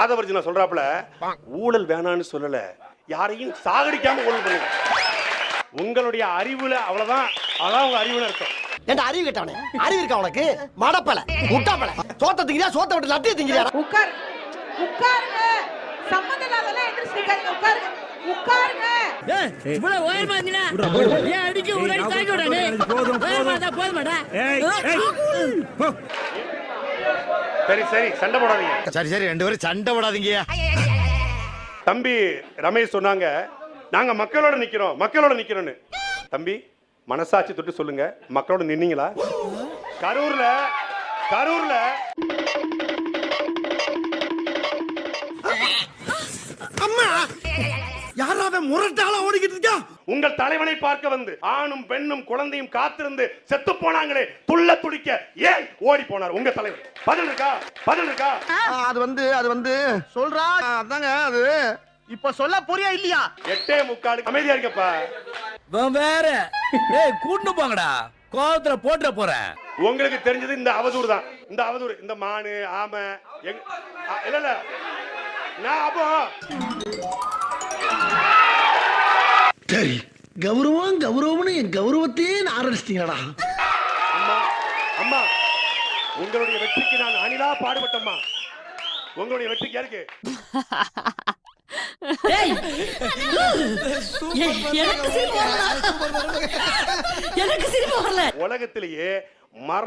ஆதவர்ஜுனா சொல்றாப்புல ஊழல் வேணான்னு சொல்லல. யாரையும் சாகடிக்காம ஊழல் பண்ணுங்க. உங்களுடைய அறிவுல அவ்வளவுதான். அதான் உங்க அறிவுன்னு அர்த்தம். ஏன்டா அறிவு கேட்டவனே? அறிவு இருக்கா உனக்கு? மடப்பல முட்டாப்பல. சோத்த திங்கிறியா சோத்த விட்டு லட்டிய திங்கிறியா உட்கார். உட்காருங்க. சம்மந்தம் இல்லாதெல்லாம் எந்திரிச்சு நிக்காதீங்க உட்காருங்க. உட்காருங்க இவ்வளவு உயரமா இருந்தீனா ஏன் அடிக்க ஒரு அடி தாக்கி விடானே உயரமா இருந்தா போதுமாடா சரி சரி சண்டை போடாதீங்க. சரி சரி ரெண்டு பேரும் சண்டை போடாதீங்க தம்பி ரமேஷ் சொன்னாங்க நாங்க மக்களோட நிக்கிறோம் மக்களோட நிக்கிறோம்னு தம்பி மனசாட்சி தொட்டு சொல்லுங்க மக்களோட நின்னீங்களா? கரூர்ல கரூர்ல. யாராவது முரட்டால ஓடிக்கிட்டு இருக்கா? உங்கள் தலைவனை பார்க்க வந்து ஆணும் பெண்ணும் குழந்தையும் காத்திருந்து செத்து போனாங்களே துள்ள துடிக்க ஏன் ஓடி போனார் உங்க தலைவர்? பதில் இருக்கா? பதில் இருக்கா? அது வந்து அது வந்து சொல்றா அதாங்க அது இப்ப சொல்ல புரியா இல்லையா? எட்டே முக்காலுக்கு அமைதியா இருக்கப்பா. வேற. ஏய் கூட்டு போங்கடா. கோவத்துல போட்டுற போறேன். உங்களுக்கு தெரிஞ்சது இந்த அவதூறு தான். இந்த அவதூறு இந்த மானு ஆமை இல்ல இல்ல. நான் அப்போ சரி கௌரவம் கௌரவம்னு என் கௌரவத்தையே ஆரம்பிச்சிட்டீங்களா அம்மா அம்மா உங்களுடைய வெற்றிக்கு நான் அணிலா பாடுபட்டம்மா. உங்களுடைய வெற்றிக்கு யாருக்கு? எனக்கு சிரிப்பு வரல. எனக்கு சிரிப்பு வரல. உலகத்திலேயே மர